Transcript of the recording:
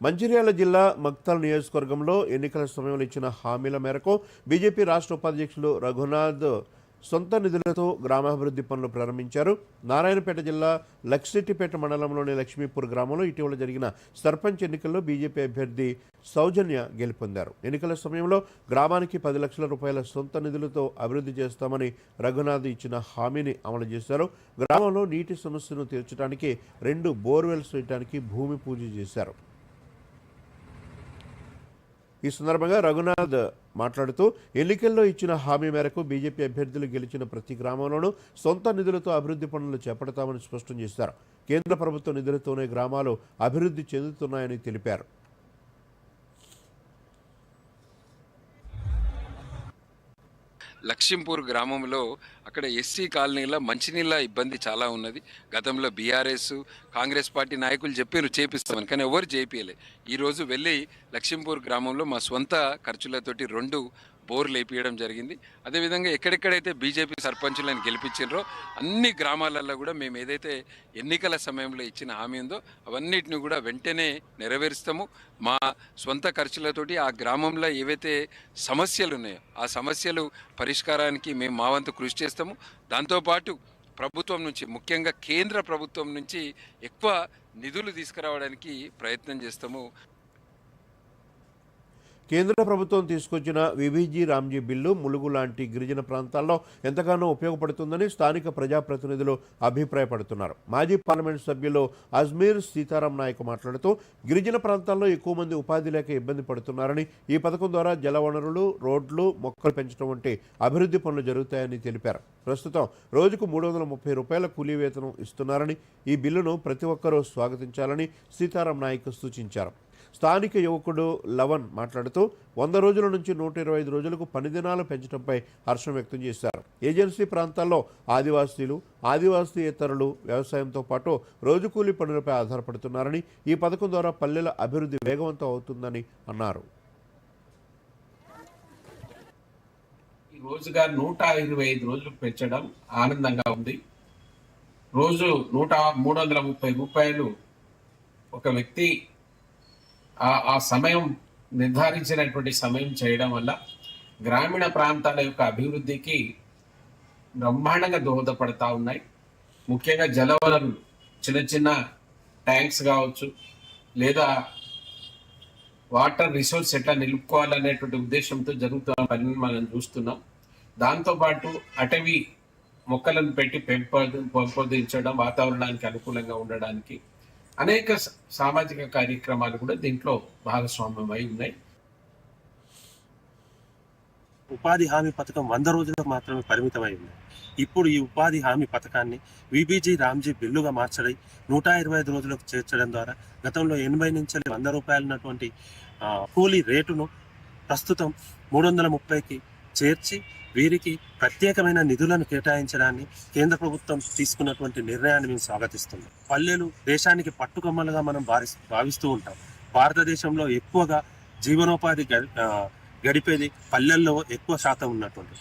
మంచిర్యాల జిల్లా మక్తల్ నియోజకవర్గంలో ఎన్నికల సమయంలో ఇచ్చిన హామీల మేరకు బీజేపీ రాష్ట్ర ఉపాధ్యక్షులు రఘునాథ్ సొంత నిధులతో గ్రామాభివృద్ధి పనులు ప్రారంభించారు. నారాయణపేట జిల్లా లక్ష్మిపేట మండలంలోని లక్ష్మీపూర్ గ్రామంలో ఇటీవల జరిగిన సర్పంచ్ ఎన్నికల్లో బీజేపీ అభ్యర్థి సౌజన్య గెలుపొందారు. ఎన్నికల సమయంలో గ్రామానికి పది లక్షల రూపాయల సొంత నిధులతో అభివృద్ధి చేస్తామని రఘునాథ్ ఇచ్చిన హామీని అమలు చేశారు. గ్రామంలో నీటి సమస్యను తీర్చడానికి రెండు బోర్వెల్స్ వేయడానికి భూమి పూజ చేశారు. ఈ సందర్భంగా రఘునాథ్ మాట్లాడుతూ ఎన్నికల్లో ఇచ్చిన హామీ మేరకు బీజేపీ అభ్యర్థులు గెలిచిన ప్రతి గ్రామంలోనూ సొంత నిధులతో అభివృద్ధి పనులు చేపడతామని స్పష్టం చేశారు. కేంద్ర ప్రభుత్వ నిధులతోనే గ్రామాలు అభివృద్ధి చెందుతున్నాయని తెలిపారు. లక్ష్మీపూర్ గ్రామంలో అక్కడ ఎస్సీ కాలనీలో మంచినీళ్ళ ఇబ్బంది చాలా ఉన్నది. గతంలో బీఆర్ఎస్ కాంగ్రెస్ పార్టీ నాయకులు చెప్పారు చేపిస్తామని కానీ ఎవరు చేపియలే. ఈరోజు వెళ్ళి లక్ష్మీపూర్ గ్రామంలో మా స్వంత ఖర్చులతోటి రెండు బోర్లు వేపించడం జరిగింది. అదేవిధంగా ఎక్కడెక్కడైతే బీజేపీ సర్పంచులను గెలిపించారో అన్ని గ్రామాలలో కూడా మేము ఏదైతే ఎన్నికల సమయంలో ఇచ్చిన హామీ ఉందో అవన్నిటిని కూడా వెంటనే నెరవేరుస్తాము. మా సొంత ఖర్చులతోటి ఆ గ్రామంలో ఏవైతే సమస్యలు ఉన్నాయో ఆ సమస్యలు పరిష్కారానికి మేము మా వంతు కృషి చేస్తాము. దాంతోపాటు ప్రభుత్వం నుంచి ముఖ్యంగా కేంద్ర ప్రభుత్వం నుంచి ఎక్కువ నిధులు తీసుకురావడానికి ప్రయత్నం చేస్తాము. కేంద్ర ప్రభుత్వం తీసుకొచ్చిన వివిజీ రామ్జీ బిల్లు ములుగు లాంటి గిరిజన ప్రాంతాల్లో ఎంతగానో ఉపయోగపడుతుందని స్థానిక ప్రజాప్రతినిధులు అభిప్రాయపడుతున్నారు. మాజీ పార్లమెంట్ సభ్యులు అజ్మీర్ సీతారాం నాయక్ మాట్లాడుతూ గిరిజన ప్రాంతాల్లో ఎక్కువ మంది ఉపాధి లేక ఇబ్బంది పడుతున్నారని ఈ పథకం ద్వారా జలవనరులు రోడ్లు మొక్కలు పెంచడం వంటి అభివృద్ధి పనులు జరుగుతాయని తెలిపారు. ప్రస్తుతం రోజుకు మూడు వందల ముప్పై రూపాయల కూలీ వేతనం ఇస్తున్నారని ఈ బిల్లును ప్రతి ఒక్కరూ స్వాగతించాలని సీతారాం నాయక్ సూచించారు. స్థానిక యువకుడు లవన్ మాట్లాడుతూ వంద రోజుల నుంచి నూట ఇరవై ఐదు రోజులకు పని దినాలు పెంచడంపై హర్షం వ్యక్తం చేశారు. ఏజెన్సీ ప్రాంతాల్లో ఆదివాసీలు ఆదివాసీయేతరులు వ్యవసాయంతో పాటు రోజు కూలీ పనులపై ఆధారపడుతున్నారని ఈ పథకం ద్వారా పల్లెల అభివృద్ధి వేగవంతం అవుతుందని అన్నారు. రోజుగా నూట ఇరవై ఐదు రోజులు పెంచడం ఆనందంగా ఉంది. రోజు నూట మూడు వందల ముప్పై రూపాయలు ఒక వ్యక్తి ఆ సమయం నిర్ధారించినటువంటి సమయం చేయడం వల్ల గ్రామీణ ప్రాంతాల యొక్క అభివృద్ధికి బ్రహ్మాండంగా దోహదపడతా ఉన్నాయి. ముఖ్యంగా జలవనరులు చిన్న చిన్న ట్యాంక్స్ కావచ్చు లేదా వాటర్ రిసోర్స్ ఎట్లా నిలుపుకోవాలనేటువంటి ఉద్దేశంతో జరుగుతున్న పనిని మనం చూస్తున్నాం. దాంతోపాటు అటవీ మొక్కలను పెట్టి పెంపొ పెంపొందించడం వాతావరణానికి అనుకూలంగా ఉండడానికి అనేక సామాజిక కార్యక్రమాలు కూడా దీంట్లో భాగస్వామ్యమై ఉన్నాయి. ఉపాధి హామీ పథకం వంద రోజులకు మాత్రమే పరిమితమై ఉంది. ఇప్పుడు ఈ ఉపాధి హామీ పథకాన్ని విబీజీ రామ్జీ బిల్లుగా మార్చడం నూట ఇరవై ఐదు రోజులకు చేర్చడం ద్వారా గతంలో ఎనభై నుంచి వంద రూపాయలున్నటువంటి కూలీ రేటును ప్రస్తుతం మూడు వందల ముప్పైకి చేర్చి వీరికి ప్రత్యేకమైన నిధులను కేటాయించడాన్ని కేంద్ర ప్రభుత్వం తీసుకున్నటువంటి నిర్ణయాన్ని మేము స్వాగతిస్తున్నాం. పల్లెలు దేశానికి పట్టుకొమ్మలుగా మనం భారి భావిస్తూ ఉంటాం. భారతదేశంలో ఎక్కువగా జీవనోపాధి గడి- గడిపేది పల్లెల్లో ఎక్కువ శాతం ఉన్నటువంటి